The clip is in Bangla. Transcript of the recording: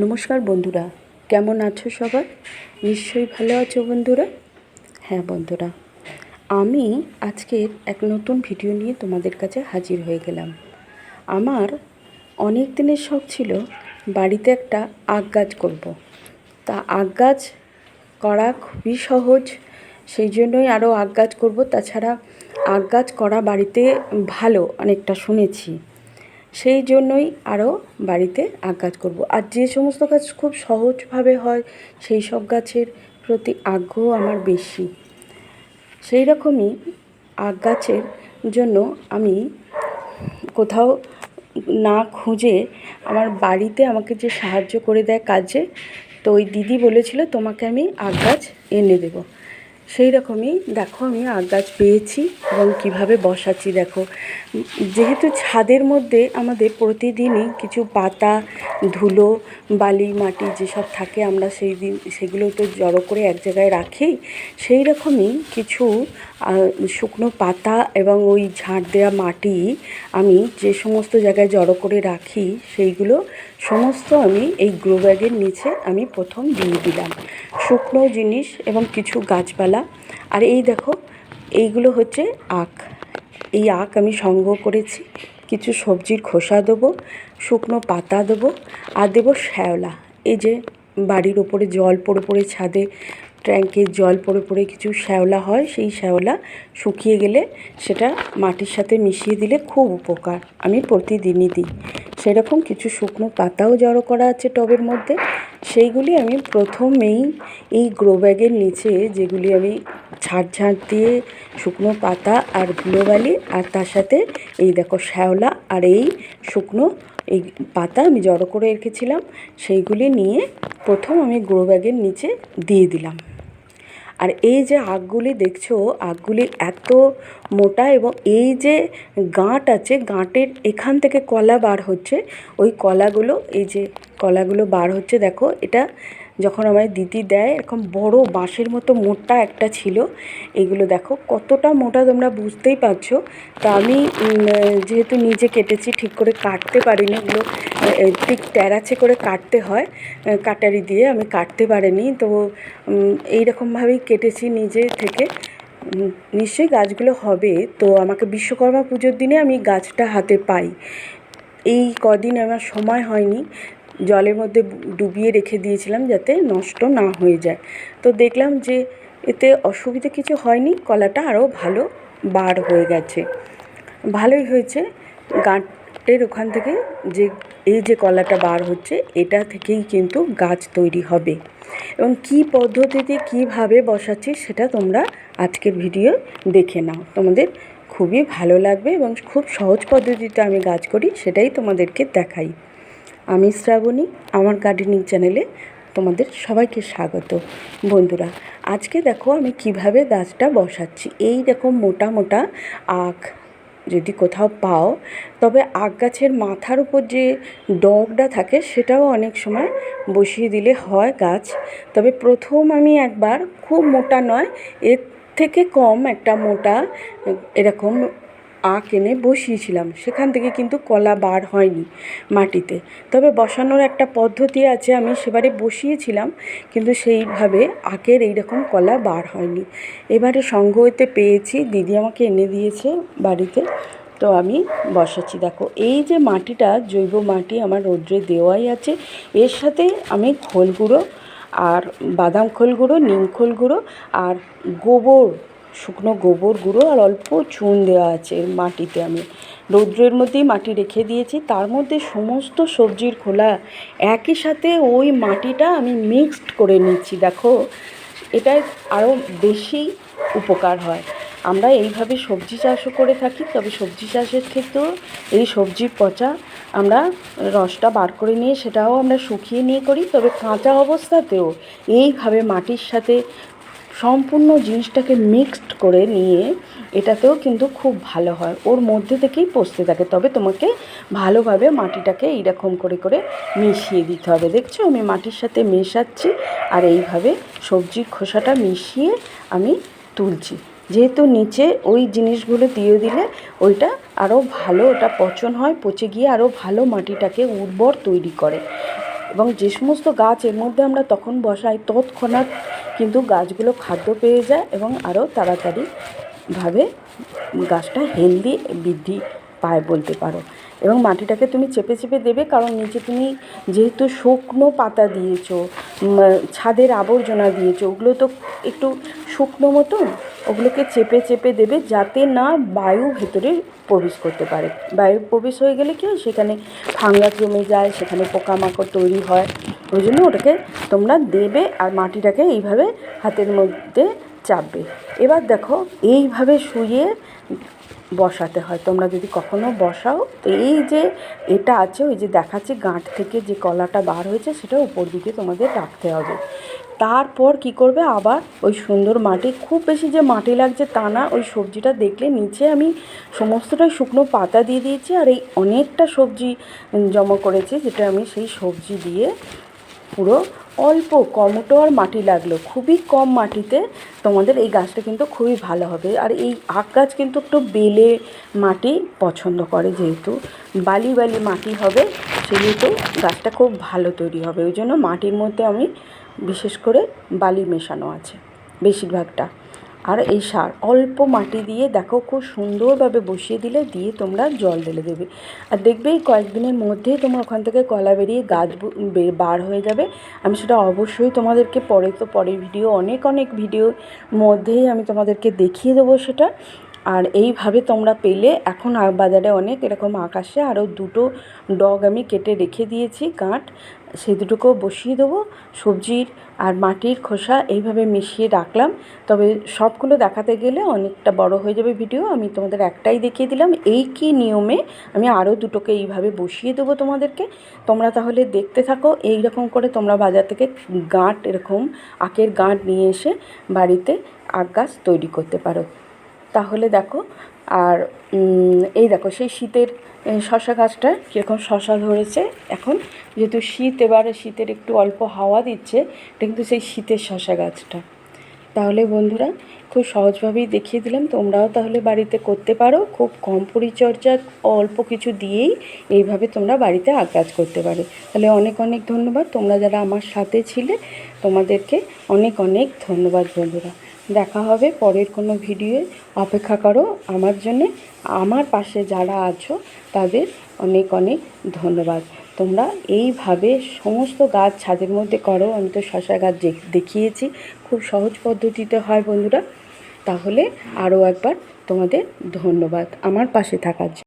নমস্কার বন্ধুরা, কেমন আছো সবাই? নিশ্চয়ই ভালো আছো বন্ধুরা? হ্যাঁ বন্ধুরা, আমি আজকের এক নতুন ভিডিও নিয়ে তোমাদের কাছে হাজির হয়ে গেলাম। আমার অনেক দিনের শখ ছিল বাড়িতে একটা আখ গাছ করব। তা আখ গাছ করা খুবই সহজ, সেই জন্যই আরও আগ গাছ করব। তাছাড়া আখ গাছ করা বাড়িতে ভালো, অনেকটা শুনেছি। সেই জন্যই আরও বাড়িতে আখ গাছ করব। আর যে সমস্ত গাছ খুব সহজভাবে হয়, সেই সব গাছের প্রতি আগ্রহ আমার বেশি। সেই রকমই আখ গাছের জন্য আমি কোথাও না খুঁজে আমার বাড়িতে আমাকে যে সাহায্য করে দেয় কাজে, তো ওই দিদি বলেছিল, তোমাকে আমি আখ গাছ এনে দেবো। সেই রকমই, দেখো আমি আখ গাছ পেয়েছি এবং কীভাবে বসাচ্ছি, দেখো। যেহেতু ছাদের মধ্যে আমাদের প্রতিদিনই কিছু পাতা, ধুলো, বালি, মাটি যেসব থাকে আমরা সেই দিন, সেগুলো তো জড়ো করে এক জায়গায় রাখি, সেই রকমই কিছু শুকনো পাতা এবং ওই ঝাঁট দেওয়া মাটি আমি যে সমস্ত জায়গায় জড়ো করে রাখি, সেইগুলো সমস্ত আমি এই গ্রো ব্যাগের নিচে আমি প্রথম দিয়ে দিলাম। শুকনো জিনিস এবং কিছু গাছপালা আর এই দেখো, এইগুলো হচ্ছে আখ। এই আখ আমি সংগ্রহ করেছি। কিছু সবজির খোসা দেবো, শুকনো পাতা দেবো আর দেবো শ্যাওলা। এই যে বাড়ির ওপরে জল পড়ে পড়ে, ছাদে ট্যাঙ্কের জল পড়ে পড়ে কিছু শ্যাওলা হয়, সেই শ্যাওলা শুকিয়ে গেলে সেটা মাটির সাথে মিশিয়ে দিলে খুব উপকার। আমি প্রতিদিনই দিই। সেরকম কিছু শুকনো পাতাও জড়ো করা আছে টবের মধ্যে। সেইগুলি আমি প্রথমেই এই গ্রো ব্যাগের নিচে যেগুলি আমি ঝাড় ঝাড় দিয়ে শুকনো পাতা আর ধুলোবালি, আর তার সাথে এই দেখো শ্যাওলা আর এই শুকনো এই পাতা আমি জড়ো করে রেখেছিলাম, সেইগুলি নিয়ে প্রথম আমি গ্রো ব্যাগের নিচে দিয়ে দিলাম। আর এই যে আগগুলি দেখছ আগগুলি এত মোটা এবং এই যে গাঁট আছে, গাঁটের এখান থেকে কলা বার হচ্ছে, ওই কলাগুলো, এই যে কলাগুলো বার হচ্ছে, দেখো, এটা যখন আমায় দিদি দেয়, এরকম বড় বাঁশের মতো মোটা একটা ছিল, এগুলো দেখো কতটা মোটা তোমরা বুঝতেই পারছ। তা আমি যেহেতু নিজে কেটেছি, ঠিক করে কাটতে পারিনি, এগুলো ঠিক ট্যারাচে করে কাটতে হয় কাটারি দিয়ে আমি কাটতে পারিনি। তো এইরকমভাবেই কেটেছি নিজে থেকে। নিশ্চয়ই গাছগুলো হবে। তো আমাকে বিশ্বকর্মা পুজোর দিনে আমি গাছটা হাতে পাই। এই কদিন আমার সময় হয়নি। জলের মধ্যে ডুবিয়ে রেখে দিয়েছিলাম যাতে নষ্ট না হয়ে যায়। তো দেখলাম যে এতে অসুবিধে কিছু হয়নি, কলাটা আরও ভালো বার হয়ে গেছে। ভালোই হয়েছে। গাঁটের ওখান থেকে যে, এই যে কলাটা বার হচ্ছে, এটা থেকেই কিন্তু গাছ তৈরি হবে। এবং কী পদ্ধতিতে কীভাবে বসাচ্ছি সেটা তোমরা আজকের ভিডিও দেখে নাও। তোমাদের খুবই ভালো লাগবে এবং খুব সহজ পদ্ধতিতে আমি গাছ করি, সেটাই তোমাদেরকে দেখাই। আমি শ্রাবণী, আমার গার্ডেনিং চ্যানেলে তোমাদের সবাইকে স্বাগত। বন্ধুরা, আজকে দেখো আমি কীভাবে গাছটা বসাচ্ছি। এই রকম মোটা মোটা আখ যদি কোথাও পাও, তবে আখ গাছের মাথার উপর যে ডগটা থাকে, সেটাও অনেক সময় বসিয়ে দিলে হয় গাছ। তবে প্রথম আমি একবার, খুব মোটা নয়, এর থেকে কম একটা মোটা এরকম আখ এনে বসিয়েছিলাম। সেখান থেকে কিন্তু কলা বার হয়নি মাটিতে। তবে বসানোর একটা পদ্ধতি আছে, আমি সেবারে বসিয়েছিলাম, কিন্তু সেইভাবে আখের এইরকম কলা বার হয়নি। এবারে সংগ্রহতে পেয়েছি, দিদি আমাকে এনে দিয়েছে বাড়িতে, তো আমি বসাচ্ছি। দেখো, এই যে মাটিটা, জৈব মাটি আমার রৌদ্রে দেওয়াই আছে, এর সাথে আমি খোল গুঁড়ো আর বাদাম খোল গুঁড়ো, নিম খোল গুঁড়ো আর গোবর শুকনো গোবর গুঁড়ো আর অল্প চুন দেওয়া আছে মাটিতে আমি। রৌদ্রের মধ্যেই মাটি রেখে দিয়েছি। তার মধ্যে সমস্ত সবজির খোলা। একই সাথে ওই মাটিটা আমি মিক্সড করে নিচ্ছি। দেখো এটা আরও বেশি উপকার হয়। আমরা এইভাবে সবজি চাষও করে থাকি, তবে সবজি চাষের ক্ষেত্রেও এই সবজির পচা আমরা রসটা বার করে নিয়ে সেটাও আমরা শুকিয়ে নিয়ে করি। তবে কাঁচা অবস্থাতেও এইভাবে মাটির সাথে সম্পূর্ণ জিনিসটাকে মিক্সড করে নিয়ে এটাতেও কিন্তু খুব ভালো হয়। ওর মধ্যে থেকেই পচতে থাকে। তবে তোমাকে ভালোভাবে মাটিটাকে এইরকম করে করে মিশিয়ে দিতে হবে। দেখছ? আমি মাটির সাথে মেশাচ্ছি আর এইভাবে সবজির খোসাটা মিশিয়ে আমি তুলছি। যেহেতু নিচে ওই জিনিসগুলো দিয়ে দিলে ওইটা আরও ভালো, ওটা পচন হয়, পচে গিয়ে আরও ভালো মাটিটাকে উর্বর তৈরি করে। এবং যে সমস্ত গাছ এর মধ্যে আমরা তখন বসাই, তৎক্ষণাৎ কিন্তু গাছগুলো খাদ্য পেয়ে যায় এবং আরও তাড়াতাড়িভাবে গাছটা হেলদি বৃদ্ধি পায় বলতে পারো। এবং মাটিটাকে তুমি চেপে চেপে দেবে কারণ নিচে তুমি যেহেতু শুকনো পাতা দিয়েছ ছাদের আবর্জনা দিয়েছ, ওগুলো তো একটু শুকনো মতন, ওগুলোকে চেপে চেপে দেবে যাতে না বায়ু ভেতরে প্রবেশ করতে পারে। বায়ু প্রবেশ হয়ে গেলে কি হয়? সেখানে ফাঙ্গাস জমে যায়, সেখানে পোকামাকড় তৈরি হয়। ওই জন্য ওটাকে তোমরা দেবে আর মাটিটাকে এইভাবে হাতের মধ্যে চাপবে। এবার দেখো, এইভাবে শুয়ে বসাতে হয়। তোমরা যদি কখনো বসাও, তো এই যে এটা আছে, ওই যে দেখাচ্ছে গাঁট থেকে যে কলাটা বার হয়েছে, সেটা উপর দিকে তোমাদের রাখতে হবে। তারপর কি করবে? আবার ওই সুন্দর মাটি, খুব বেশি যে মাটি লাগছে তা না, ওই সবজিটা দেখলে নিচে আমি সমস্তটাই শুকনো পাতা দিয়ে দিয়েছি, আর এই অনেকটা সবজি জমা করেছি, যেটা আমি সেই সবজি দিয়ে পুরো অল্প কমটো আর মাটি লাগল। খুবই কম মাটিতে তোমাদের এই গাছটা কিন্তু খুবই ভালো হবে। আর এই আখ গাছ কিন্তু একটু বেলে মাটি পছন্দ করে যেহেতু। বালি বালি মাটি হবে, সেহেতু গাছটা খুব ভালো তৈরি হবে। ওই জন্য মাটির মধ্যে আমি বিশেষ করে বালি মেশানো আছে, বেশিরভাগটা। আর এই সার অল্প মাটি দিয়ে দেখো খুব সুন্দরভাবে বসিয়ে দিলে দিয়ে তোমরা জল ঢেলে দেবে। আর দেখবে কয়েকদিনের মধ্যেই তোমার ওখান থেকে কলা বেরিয়ে গাছ বার হয়ে যাবে। আমি সেটা অবশ্যই তোমাদেরকে পরে তো পরের ভিডিও, অনেক অনেক ভিডিওর মধ্যেই আমি তোমাদেরকে দেখিয়ে দেবো সেটা। আর এইভাবে তোমরা পেলে এখন বাজারে অনেক এরকম আকাশে আরও দুটো ডগ আমি কেটে রেখে দিয়েছি গাঁট সেই দুটোকেও বসিয়ে দেবো, সবজির আর মাটির খোসা এইভাবে মিশিয়ে রাখলাম। তবে সবগুলো দেখাতে গেলে অনেকটা বড় হয়ে যাবে ভিডিও, আমি তোমাদের একটাই দেখিয়ে দিলাম। এই কি নিয়মে আমি আরও দুটোকে এইভাবে বসিয়ে দেবো তোমাদেরকে। তোমরা তাহলে দেখতে থাকো এই রকম করে তোমরা বাজার থেকে গাঁট, এরকম আখের গাঁট নিয়ে এসে বাড়িতে আখ গাছ তৈরি করতে পারো। তাহলে দেখো, আর এই দেখো, সেই শীতের শশা গাছটা কীরকম শশা ধরেছে। এখন যেহেতু শীত, এবারে শীতের একটু অল্প হাওয়া দিচ্ছে, এটা কিন্তু সেই শীতের শশা গাছটা। তাহলে বন্ধুরা, খুব সহজভাবেই দেখিয়ে দিলাম, তোমরাও তাহলে বাড়িতে করতে পারো। খুব কম পরিচর্যা অল্প কিছু দিয়েই এইভাবে তোমরা বাড়িতে আগ গাছ করতে পারো। তাহলে অনেক অনেক ধন্যবাদ। তোমরা যারা আমার সাথে ছিলে, তোমাদেরকে অনেক অনেক ধন্যবাদ বন্ধুরা। দেখা হবে পরের কোনো ভিডিওয়ে। অপেক্ষা করো আমার জন্যে। আমার পাশে যারা আছো, তাদের অনেক অনেক ধন্যবাদ। তোমরা এইভাবে সমস্ত গাছ ছাদের মধ্যে করো, আমি তো শশা গাছ দেখিয়েছি। খুব সহজ পদ্ধতিতে হয় বন্ধুরা। তাহলে আরও একবার তোমাদের ধন্যবাদ। আমার পাশে থাকার